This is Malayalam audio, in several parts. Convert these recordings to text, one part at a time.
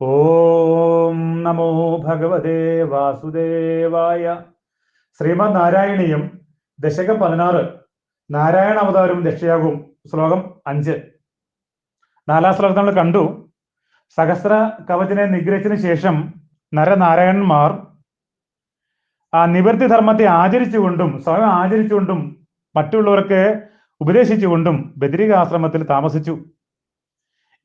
ഓം നമോ ഭഗവതേ വാസുദേവായ. ശ്രീമദ് നാരായണീയം ദശകം പതിനാറ്. നാരായണ അവതാരവും ദക്ഷയാകും ശ്ലോകം അഞ്ച്. നാലാം ശ്ലോകം നമ്മൾ കണ്ടു. സഹസ്ര കവചനെ നിഗ്രഹിച്ചതിന് ശേഷം നരനാരായണന്മാർ ആ നിവൃത്തി ധർമ്മത്തെ ആചരിച്ചുകൊണ്ടും സ്വയം ആചരിച്ചുകൊണ്ടും മറ്റുള്ളവർക്ക് ഉപദേശിച്ചുകൊണ്ടും ബദരികാശ്രമത്തിൽ താമസിച്ചു.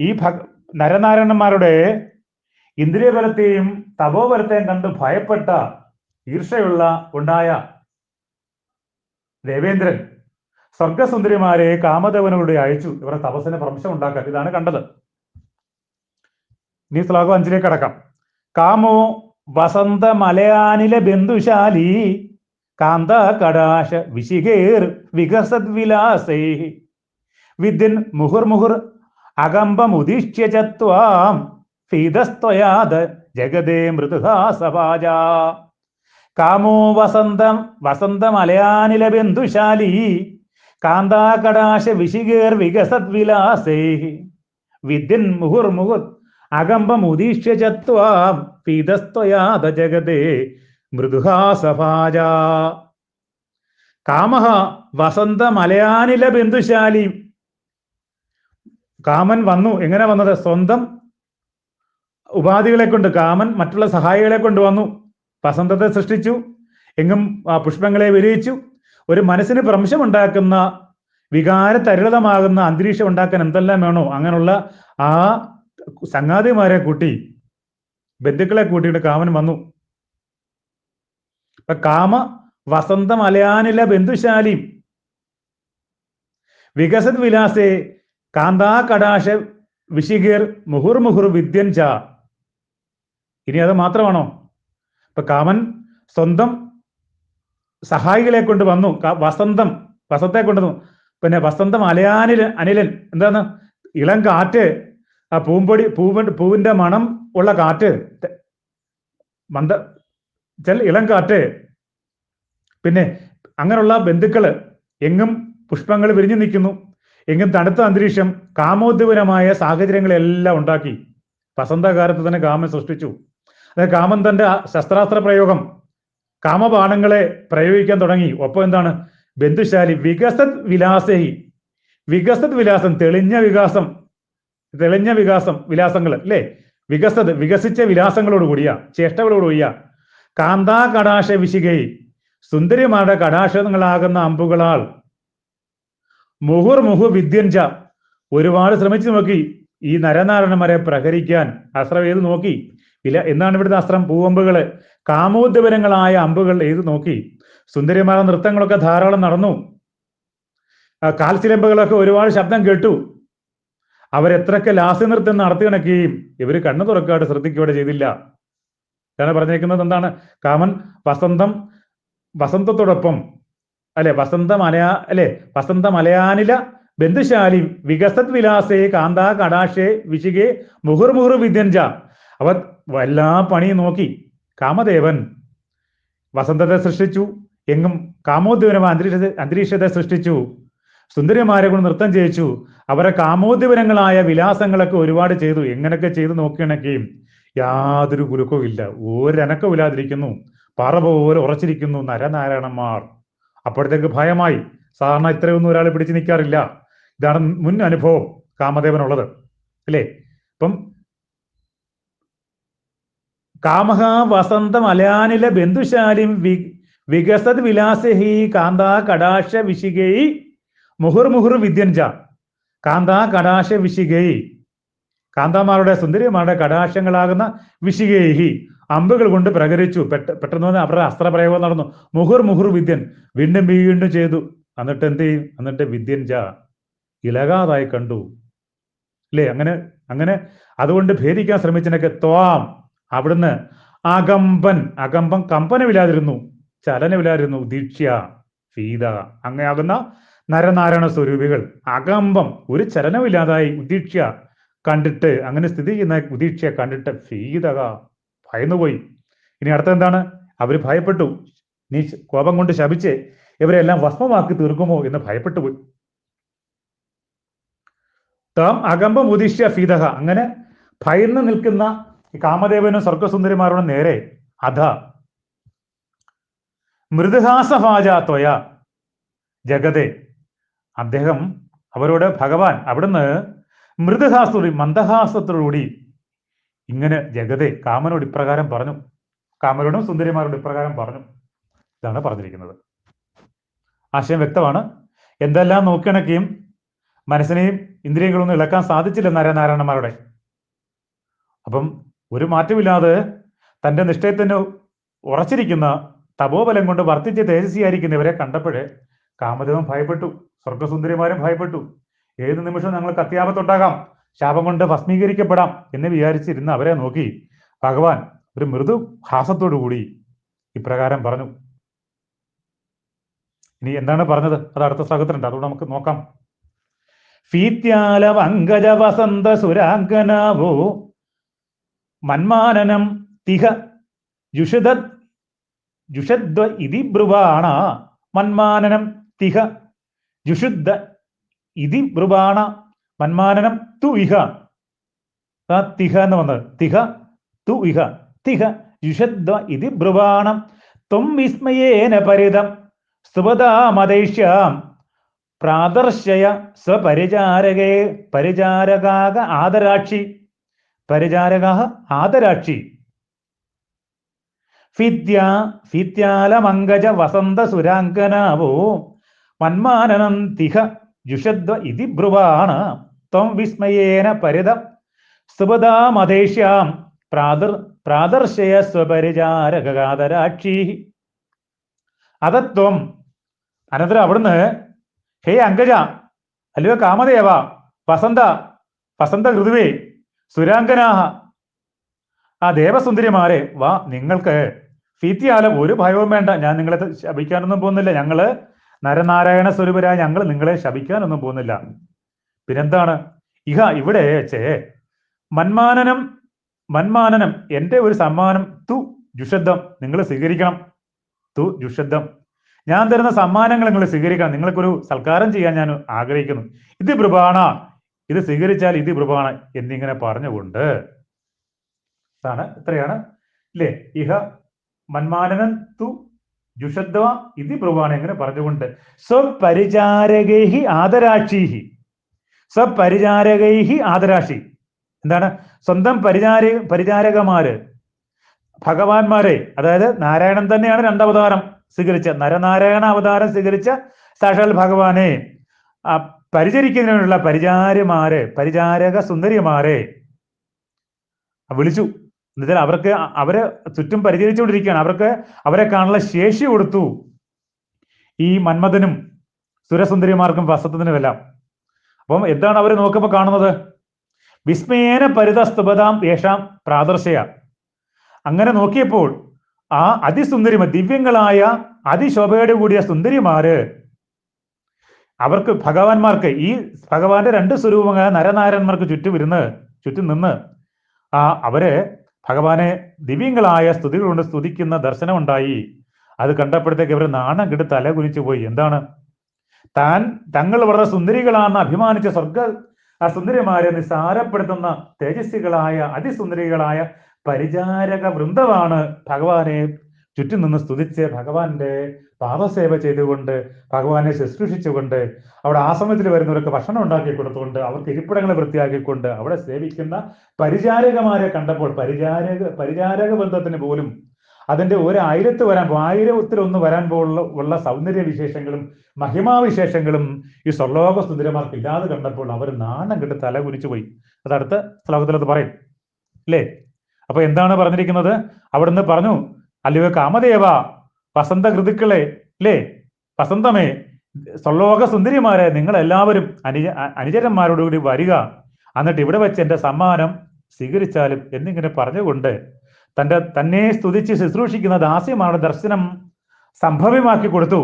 ഈ ഭ നരനാരായണന്മാരുടെ ഇന്ദ്രിയബലത്തെയും തപോബലത്തെയും കണ്ട് ഭയപ്പെട്ട ഈർഷയുള്ള ഉണ്ടായ ദേവേന്ദ്രൻ സ്വർഗസുന്ദരിമാരെ കാമദേവനോട് അയച്ചു. ഇവരുടെ തപസ്സിന് ഭ്രംശം ഉണ്ടാക്കാൻ. ഇതാണ് കണ്ടത്. ഇനി ശ്ലോകം അഞ്ചിലേക്ക് അടക്കാം കാമോ വസന്ത മലയാനില ബന്ധുശാലി കാന്ത കടാശ വിശികേർ വികസത് വിലാസൈ വിദ്യൻ മുഹുർമുഹുർ അകമ്പമുദിഷ്യ ചത്വാം. ഫീതസ്ത്വയാദ ജഗതേ മൃദുഹാസവാജ കാമോ വസന്തം വസന്തമലയാനില ബന്ധുശാലി കാന്താകടാശ വിശികേർ വികസത് വിലാസേ വിദ്യൻ മുഹുർമുഹുർ അകമ്പമുദീക്ഷ്യ ചത്വാം പീതസ്ത്വയാത ജഗതേ മൃദുഹാസഭാജ കാമഹ വസന്തമലയാനില ബന്ധുശാലി. കാമൻ വന്നു എങ്ങനെ വന്നത്? സ്വന്തം ഉപാധികളെ കൊണ്ട് കാമൻ മറ്റുള്ള സഹായികളെ കൊണ്ട് വന്നു. വസന്തത്തെ സൃഷ്ടിച്ചു. എങ്ങും പുഷ്പങ്ങളെ വിരയിച്ചു. ഒരു മനസ്സിന് ഭ്രംശമുണ്ടാക്കുന്ന വികാര തരിതമാകുന്ന അന്തരീക്ഷം ഉണ്ടാക്കാൻ എന്തെല്ലാം വേണോ അങ്ങനെയുള്ള ആ സംഗാതിമാരെ കൂട്ടി ബന്ധുക്കളെ കൂട്ടിയിട്ട് കാമൻ വന്നു. ഇപ്പൊ കാമ വസന്ത മലയാനില ബന്ധുശാലി വികസത് വിലാസേ കാന്താ കടാശ വിശികീർ മുഹുർ മുഹുർ വിദ്യൻ ച ഇനി അത് മാത്രമാണോ? ഇപ്പൊ കാമൻ സ്വന്തം സഹായികളെ കൊണ്ട് വന്നു. വസന്തം വസത്തെ കൊണ്ട് പിന്നെ വസന്തം അലയാനിൽ അനിലൻ എന്താണ്? ഇളം കാറ്റ് ആ പൂമ്പൊടി പൂവ പൂവിന്റെ മണം ഉള്ള കാറ്റ് മന്ദ ചെൽ ഇളം കാറ്റ്. പിന്നെ അങ്ങനെയുള്ള ബന്ധുക്കൾ എങ്ങും പുഷ്പങ്ങൾ വിരിഞ്ഞു നിൽക്കുന്നു. എങ്ങും തണുത്ത അന്തരീക്ഷം കാമോദ്ദീപനമായ സാഹചര്യങ്ങളെല്ലാം ഉണ്ടാക്കി. വസന്തകാലത്ത് തന്നെ കാമൻ സൃഷ്ടിച്ചു. അത് കാമൻ തന്റെ ശസ്ത്രാസ്ത്ര പ്രയോഗം കാമബാണങ്ങളെ പ്രയോഗിക്കാൻ തുടങ്ങി. ഒപ്പം എന്താണ്? ബന്ധുശാലി വികസത് വിലാസഹി. വികസത് വിലാസം തെളിഞ്ഞ വികാസം തെളിഞ്ഞ വികാസം വിലാസങ്ങൾ അല്ലേ? വികസത് വികസിച്ച വിലാസങ്ങളോട് കൂടിയ ചേഷ്ടകളോട് കൂടിയ. കാന്താ കടാശ വിശികൈ. സുന്ദരിമാരുടെ കടാശങ്ങളാകുന്ന അമ്പുകളാൽ മുഹുർ മുഹു വിദ്യഞ്ച. ഒരുപാട് ശ്രമിച്ചു നോക്കി. ഈ നരനാരായണന്മാരെ പ്രഹരിക്കാൻ. അസ്ത്രം ഏത് നോക്കി. ഇല്ല എന്നാണ് ഇവിടുത്തെ അസ്ത്രം? പൂവമ്പുകൾ. കാമോദ്യപരങ്ങളായ അമ്പുകൾ ഏത് നോക്കി. സുന്ദരിമാരുടെ നൃത്തങ്ങളൊക്കെ ധാരാളം നടന്നു. കാൽസിലമ്പുകളൊക്കെ ഒരുപാട് ശബ്ദം കേട്ടു. അവരെത്രയൊക്കെ ലാസ്യ നൃത്തം നടത്തി കണക്കുകയും ഇവർ കണ്ണു തുറക്കാതെ ശ്രദ്ധിക്കുകയോടെ ചെയ്തില്ല. ഇതാണ് പറഞ്ഞിരിക്കുന്നത് എന്താണ്? കാമൻ വസന്തം വസന്തത്തോടൊപ്പം അല്ലെ വസന്ത മലയാ അല്ലെ വസന്ത മലയാനില ബന്ധുശാലി വികസത് വിലാസേ കാന്താ കടാക്ഷേ വിശികെ മുഹുർ മുഹുർ വിദ്യഞ്ച അവർ എല്ലാ പണിയും നോക്കി കാമദേവൻ വസന്തത്തെ സൃഷ്ടിച്ചു എങ്ങും കാമോദ്ദീപനമായ അന്തരീക്ഷ അന്തരീക്ഷത്തെ സൃഷ്ടിച്ചു സുന്ദരിമാരെ കൊണ്ട് നൃത്തം ചെയ്യിച്ചു അവരെ കാമോദ്ദീപനങ്ങളായ വിലാസങ്ങളൊക്കെ ഒരുപാട് ചെയ്തു. എങ്ങനെയൊക്കെ ചെയ്തു നോക്കുകയാണെങ്കിൽ യാതൊരു കുലുക്കവും ഇല്ല ഒരനക്കവും ഇല്ലാതിരിക്കുന്നു. പാറ പോലെ ഉറച്ചിരിക്കുന്നു നരനാരായണന്മാർ. അപ്പോഴത്തേക്ക് ഭയമായി. സാധാരണ ഇത്രയൊന്നും ഒരാൾ പിടിച്ചു നിൽക്കാറില്ല. ഇതാണ് മുൻ അനുഭവം കാമദേവനുള്ളത്. അല്ലേ? ഇപ്പം കാമഹ വസന്ത മലയാനില ബന്ധുശാലിം വി വികസത് വിലാസഹി കാന്ത കടാശ വിശികൈ മുഹുർ മുഹുർ വിദ്യൻജ കാന്താ കടാശ വിശികൈ. കാന്താമാരുടെ സുന്ദരിമാരുടെ കടാശങ്ങളാകുന്ന വിശികേഹി അമ്പുകൾ കൊണ്ട് പ്രകരിച്ചു. പെട്ട പെട്ടെന്ന് തന്നെ അവരുടെ അസ്ത്രപ്രയോഗം നടന്നു. മുഹുർ മുഹുർ വിദ്യൻ വീണ്ടും വീണ്ടും ചെയ്തു. എന്നിട്ട് എന്ത് ചെയ്യും? എന്നിട്ട് വിദ്യൻ ജ ഇളകാതായി കണ്ടു. അല്ലേ അങ്ങനെ അങ്ങനെ അതുകൊണ്ട് ഭേദിക്കാൻ ശ്രമിച്ചതിനൊക്കെ ത്വാം. അവിടുന്ന് അകമ്പൻ അകമ്പം കമ്പനമില്ലാതിരുന്നു ചലനമില്ലാതിരുന്നു ദീക്ഷ്യ ഫീത അങ്ങനെയാകുന്ന നരനാരായണ സ്വരൂപികൾ. അകമ്പം ഒരു ചലനമില്ലാതായി ഉദീക്ഷ കണ്ടിട്ട് അങ്ങനെ സ്ഥിതി ചെയ്യുന്ന ഉദീക്ഷ കണ്ടിട്ട് ഫീതക ഭയന്നുപോയി. ഇനി അടുത്ത എന്താണ്? അവർ ഭയപ്പെട്ടു. നീ കോപം കൊണ്ട് ശപിച്ച് ഇവരെല്ലാം ഭസ്മമാക്കി തീർക്കുമോ എന്ന് ഭയപ്പെട്ടു പോയി താം അകമ്പം ഉദീക്ഷ ഫീതഹ അങ്ങനെ ഭയന്ന് നിൽക്കുന്ന ഈ കാമദേവനും സ്വർഗസുന്ദരിമാരുടെ നേരെ അധ മൃദുഹാസഭാജാത്വയ ജഗതേ. ജഗതെ അദ്ദേഹം അവരോട് ഭഗവാൻ അവിടുന്ന് മൃദുഹാസത്തോടുകൂടി മന്ദഹാസത്തോടുകൂടി ഇങ്ങനെ ജഗതെ കാമനോട് ഇപ്രകാരം പറഞ്ഞു. കാമനോടും സുന്ദരിമാരോട് ഇപ്രകാരം പറഞ്ഞു. ഇതാണ് പറഞ്ഞിരിക്കുന്നത്. ആശയം വ്യക്തമാണ്. എന്തെല്ലാം നോക്കിണക്കിയും മനസ്സിനെയും ഇന്ദ്രിയങ്ങളൊന്നും ഇളക്കാൻ സാധിച്ചില്ല നരനാരായണന്മാരുടെ അപ്പം ഒരു മാറ്റമില്ലാതെ തന്റെ നിശ്ചയത്തിന് ഉറച്ചിരിക്കുന്ന തപോബലം കൊണ്ട് വർദ്ധിച്ച് തേജസ്വിയായിരിക്കുന്ന ഇവരെ കണ്ടപ്പോഴേ കാമദേവൻ ഭയപ്പെട്ടു സ്വർഗസുന്ദരിമാരും ഭയപ്പെട്ടു. ഏത് നിമിഷവും ഞങ്ങൾക്ക് അത്യാപത്തുണ്ടാകാം ശാപം കൊണ്ട് ഭസ്മീകരിക്കപ്പെടാം എന്ന് വിചാരിച്ചിരുന്ന അവരെ നോക്കി ഭഗവാൻ ഒരു മൃദു കൂടി ഇപ്രകാരം പറഞ്ഞു. ഇനി എന്താണ് പറഞ്ഞത്? അത് അടുത്ത ശ്ലോകത്തിലുണ്ട്. അതുകൊണ്ട് നമുക്ക് നോക്കാം. ഫീത്യാല വങ്കജ വസന്ത സുരാംഗനാവോ മന്മാനനം തിഹ ജുഷദ് ജുഷദ്വ ഇതി ബ്രുവാണ. മന്മാനനം തിഹ ജുഷുദ്ധ ഇതി ബ്രുവാണ. മന്മാനനം തു ഇഹ. തിഹ എന്ന് വന്നത്. തിഹ തു ഇഹ. തിഹ ജുഷദ്വ ഇതി ബ്രുവാണം. ത്വം വിസ്മയേന പരിതം സുപദാമതൈഷ്യാം പ്രാദർശയ സ്വപരിചാരകേ പരിചാരകാക ആദരാക്ഷി. പരിചാരക ആദരാക്ഷി. ഫിദ്യ ഫിത്യാലമംഗജ വസന്ത സുരാങ്കനാവോ മന്മാനനം തിഹ ജുഷദ്വ ഇതി ബ്രുവാണ ത്വം വിസ്മയേന പരിതം സുപദാമതേഷ്യാം പ്രാദർ പ്രാദർശയ സ്വപരിചാരകാദരാക്ഷി അതത്വം അനന്തരം അവിടുന്ന് ഹേ അങ്കജ അല്ലയോ കാമദേവ വസന്ത വസന്ത ഋതുവേ സുരാംഗനാഹ ആ ദേവസുന്ദരിമാരെ വാ നിങ്ങൾക്ക് ഫീത്തിയാലം ഒരു ഭയവും വേണ്ട. ഞാൻ നിങ്ങളെ ശപിക്കാനൊന്നും പോകുന്നില്ല. ഞങ്ങൾ നരനാരായണ സ്വരൂപരായ ഞങ്ങൾ നിങ്ങളെ ശപിക്കാനൊന്നും പോകുന്നില്ല. പിന്നെന്താണ്? ഇഹ ഇവിടെ ചേ മന്മാനനം മന്മാനനം എന്റെ ഒരു സമ്മാനം തു ജുഷദ്ധം നിങ്ങൾ സ്വീകരിക്കണം. തു ജുഷദ്ധം. ഞാൻ തരുന്ന സമ്മാനങ്ങൾ നിങ്ങൾ സ്വീകരിക്കണം. നിങ്ങൾക്കൊരു സൽക്കാരം ചെയ്യാൻ ഞാൻ ആഗ്രഹിക്കുന്നു. ഇത് പ്രഭാണ ഇത് സ്വീകരിച്ചാൽ ഇത് പ്രഭാണ എന്നിങ്ങനെ പറഞ്ഞുകൊണ്ട് ഇതാണ് ഇത്രയാണ്. ഇല്ലേ? ഇഹ മന്മാനനൻ തു ജുഷദ്വ ഇതി പ്രഭാണ എങ്ങനെ പറഞ്ഞുകൊണ്ട്. സ്വപരിചാരകൈഹി ആദരാക്ഷീഹി. സ്വപരിചാരകൈഹി ആദരാക്ഷി. എന്താണ്? സ്വന്തം പരിചാര പരിചാരകമാര് ഭഗവാന്മാരെ അതായത് നാരായണൻ തന്നെയാണ് രണ്ടവതാരം സ്വീകരിച്ച. നരനാരായണ അവതാരം സ്വീകരിച്ച സാക്ഷാൽ ഭഗവാനെ. പരിചരിക്കുന്നതിനുള്ള പരിചാരമാരെ പരിചാരക സുന്ദരിമാരെ വിളിച്ചു. എന്നുവെച്ചാൽ അവർക്ക് അവരെ ചുറ്റും പരിചരിച്ചുകൊണ്ടിരിക്കുകയാണ്. അവർക്ക് അവരെ കാണാനുള്ള ശേഷി കൊടുത്തു. ഈ മന്മഥനും സുരസുന്ദരിമാർക്കും വസത്തത്തിനുമെല്ലാം അപ്പം എന്താണ് അവർ നോക്കുമ്പോൾ കാണുന്നത്? വിസ്മയേന പരിതസ്തുപതാം യേഷാം പ്രാദർശയ. അങ്ങനെ നോക്കിയപ്പോൾ ആ അതിസുന്ദരിമ ദിവ്യങ്ങളായ അതിശോഭയോട് കൂടിയ സുന്ദരിമാര് അവർക്ക് ഭഗവാന്മാർക്ക് ഈ ഭഗവാന്റെ രണ്ട് സ്വരൂപങ്ങളായ നരനാരന്മാർക്ക് ചുറ്റും ഇരുന്ന് ചുറ്റും നിന്ന് ആ അവർ ഭഗവാനെ ദിവ്യങ്ങളായ സ്തുതികൾ കൊണ്ട് സ്തുതിക്കുന്ന ദർശനം ഉണ്ടായി അത് കണ്ടപ്പോഴത്തേക്ക് ഇവർ നാണം കെട്ട് തല കുനിച്ചു പോയി. എന്താണ്? താൻ തങ്ങൾ വളരെ സുന്ദരികളാണെന്ന് അഭിമാനിച്ച സ്വർഗ ആ സുന്ദരിമാരെ നിസ്സാരപ്പെടുത്തുന്ന തേജസ്വികളായ അതിസുന്ദരികളായ പരിചാരക വൃന്ദമാണ് ഭഗവാനെ ചുറ്റും നിന്ന് സ്തുതിച്ച് ഭഗവാന്റെ പാദസേവ ചെയ്തുകൊണ്ട് ഭഗവാനെ ശുശ്രൂഷിച്ചുകൊണ്ട് അവിടെ ആശ്രമത്തിൽ വരുന്നവർക്ക് ഭക്ഷണം ഉണ്ടാക്കി കൊടുത്തുകൊണ്ട് അവർക്ക് ഇരിപ്പിടങ്ങൾ വൃത്തിയാക്കിക്കൊണ്ട് അവിടെ സേവിക്കുന്ന പരിചാരകമാരെ കണ്ടപ്പോൾ പരിചാരക പരിചാരക ബന്ധത്തിന് പോലും അതിന്റെ ഒരായിരത്ത് വരാൻ ആയിരത്തിൽ ഒന്ന് വരാൻ പോലുള്ള ഉള്ള സൗന്ദര്യ വിശേഷങ്ങളും മഹിമാവിശേഷങ്ങളും ഈ സ്വർലോക സുന്ദരമാർക്ക് ഇല്ലാതെ കണ്ടപ്പോൾ അവർ നാണം കെട്ട് തല കുനിച്ചു പോയി. അത് അടുത്ത ശ്ലോകത്തിലത് പറയും. അല്ലേ? അപ്പൊ എന്താണ് പറഞ്ഞിരിക്കുന്നത്? അവിടുന്ന് പറഞ്ഞു അല്ലയോ കാമദേവ വസന്ത ഋതുക്കളെ അല്ലേ വസന്തമേ സ്വർലോക സുന്ദരിമാരെ നിങ്ങൾ എല്ലാവരും അനുജ അനുചരന്മാരോടുകൂടി വരിക. എന്നിട്ട് ഇവിടെ വെച്ച് എന്റെ സമ്മാനം സ്വീകരിച്ചാലും എന്നിങ്ങനെ പറഞ്ഞുകൊണ്ട് തന്റെ തന്നെ സ്തുതിച്ച് ശുശ്രൂഷിക്കുന്ന ദാസ്യമാരുടെ ദർശനം സംഭവ്യമാക്കി കൊടുത്തു.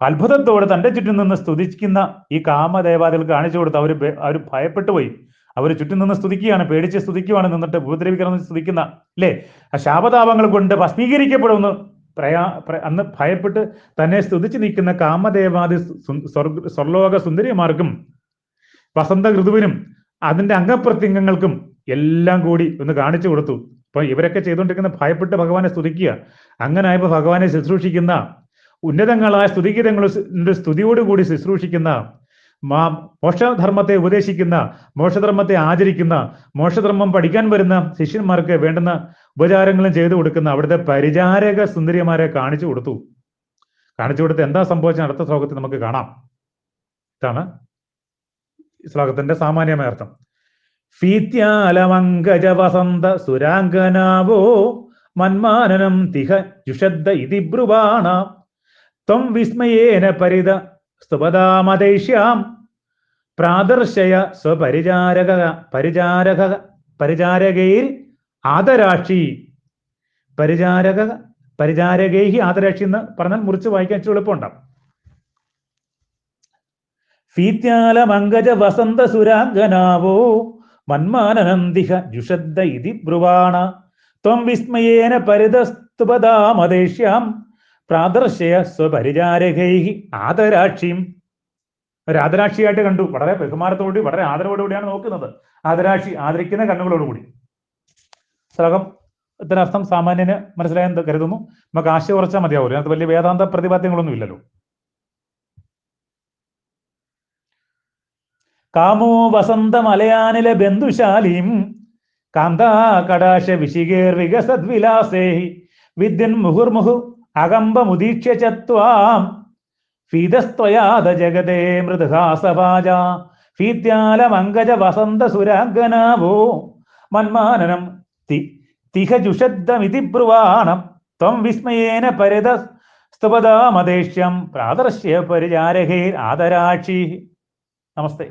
അത്ഭുതത്തോടെ തന്റെ ചുറ്റും നിന്ന് സ്തുതിക്കുന്ന ഈ കാമദേവാദികൾ കാണിച്ചു കൊടുത്ത് അവർ അവർ ഭയപ്പെട്ടു പോയി. അവർ ചുറ്റും നിന്ന് സ്തുതിക്കുകയാണ് പേടിച്ച് സ്തുതിക്കുകയാണ് നിന്നിട്ട് ഉപദ്രവിക്കണം സ്തുതിക്കുന്ന അല്ലേ ആ ശാപതാപങ്ങൾ കൊണ്ട് ഭസ്മീകരിക്കപ്പെടുമെന്ന് പ്രയാ അന്ന് ഭയപ്പെട്ട് തന്നെ സ്തുതിച്ച് നിൽക്കുന്ന കാമദേവാദി സ്വർലോക സുന്ദരിമാർക്കും വസന്ത ഋതുവിനും അതിന്റെ അംഗപ്രത്യംഗങ്ങൾക്കും എല്ലാം കൂടി ഒന്ന് കാണിച്ചു കൊടുത്തു. അപ്പൊ ഇവരൊക്കെ ചെയ്തുകൊണ്ടിരിക്കുന്ന ഭയപ്പെട്ട് ഭഗവാനെ സ്തുതിക്കുക അങ്ങനെ ആയപ്പോൾ ഭഗവാനെ ശുശ്രൂഷിക്കുന്ന ഉന്നതങ്ങളായ സ്തുതിഗീതങ്ങളുടെ സ്തുതിയോടുകൂടി ശുശ്രൂഷിക്കുന്ന മോക്ഷധർമ്മത്തെ ഉപദേശിക്കുന്ന മോക്ഷധർമ്മത്തെ ആചരിക്കുന്ന മോക്ഷധർമ്മം പഠിക്കാൻ വരുന്ന ശിഷ്യന്മാർക്ക് വേണ്ടുന്ന ഉപചാരങ്ങളും ചെയ്തു കൊടുക്കുന്ന അവിടുത്തെ പരിചാരക സുന്ദരിമാരെ കാണിച്ചു കൊടുത്തു. കാണിച്ചു കൊടുത്ത് എന്താ സംഭവിച്ച അടുത്ത ശ്ലോകത്തിൽ നമുക്ക് കാണാം. ഇതാണ് ശ്ലോകത്തിന്റെ സാമാന്യമായ അർത്ഥം. ഫീത്യാലമങ്കജ വസന്ത സുരാംഗനാവോ മന്മാനനം തിഹ ജുഷദ്ദ ഇതി ബ്രുവാണ. ത്വം വിസ്മയേന പരിത സ്തുപദാമതൈഷ്യാം പ്രാദർശയ സ്വപരിചാരക പരിചാരക പരിചാരകയിൽ ആദരാക്ഷി. പരിചാരക പരിചാരകൈഹി ആദരാക്ഷി എന്ന് പറഞ്ഞാൽ മുറിച്ച് വായിക്കാൻ ഇച്ചിരി എളുപ്പമുണ്ടാവും. ഫീത്യാല മങ്കജ വസന്ത സുരാഗനാവോ മന്മാനനന്ദിഹ ജുഷദ്ദ ഇതി ബ്രുവാണ. ത്വം വിസ്മയേന പരിതസ്തുപദാമദേഷ്യാം പ്രാദർശയ സ്വപരിചാരകൈഹി ആദരാക്ഷിയും ഒരു കണ്ടു. വളരെ ബഹുമാനത്തോടുകൂടി വളരെ ആദരവോടുകൂടിയാണ് നോക്കുന്നത്. ആദരാക്ഷി ആദരിക്കുന്ന കണ്ണുകളോടുകൂടി. ശ്ലോകം അർത്ഥം സാമാന്യന് മനസ്സിലായെന്ന് കരുതുന്നു. നമുക്ക് ആശയ ഉറച്ചാൽ മതിയാവും അത് വലിയ വേദാന്ത പ്രതിപാദ്യങ്ങളൊന്നും ഇല്ലല്ലോ. കാമോ വസന്ത മലയാനിലെ ബന്ധുശാലിം കാന്താ കടാശ വിശികേർ വികസദ്വിലാസേ വിദ്യൻ മുഹുർമുഹു അകമ്പമുദീക്ഷ്യ ചത്വാം ഫീതസ്ത്വയാത ജഗതേ മൃദുഹാസഭാജ ഫീത്യാലമംഗജ വസന്ത സുരാംഗനാവോ മന്മാനനം തി തിഹജുഷദ്ധമിതി ബ്രുവാണം. ത്വം വിസ്മയേന പരിത സ്തുപദാമദേഷ്യം പ്രാദർശ്യ പരിചാരഹേ ആദരാക്ഷി. നമസ്തേ.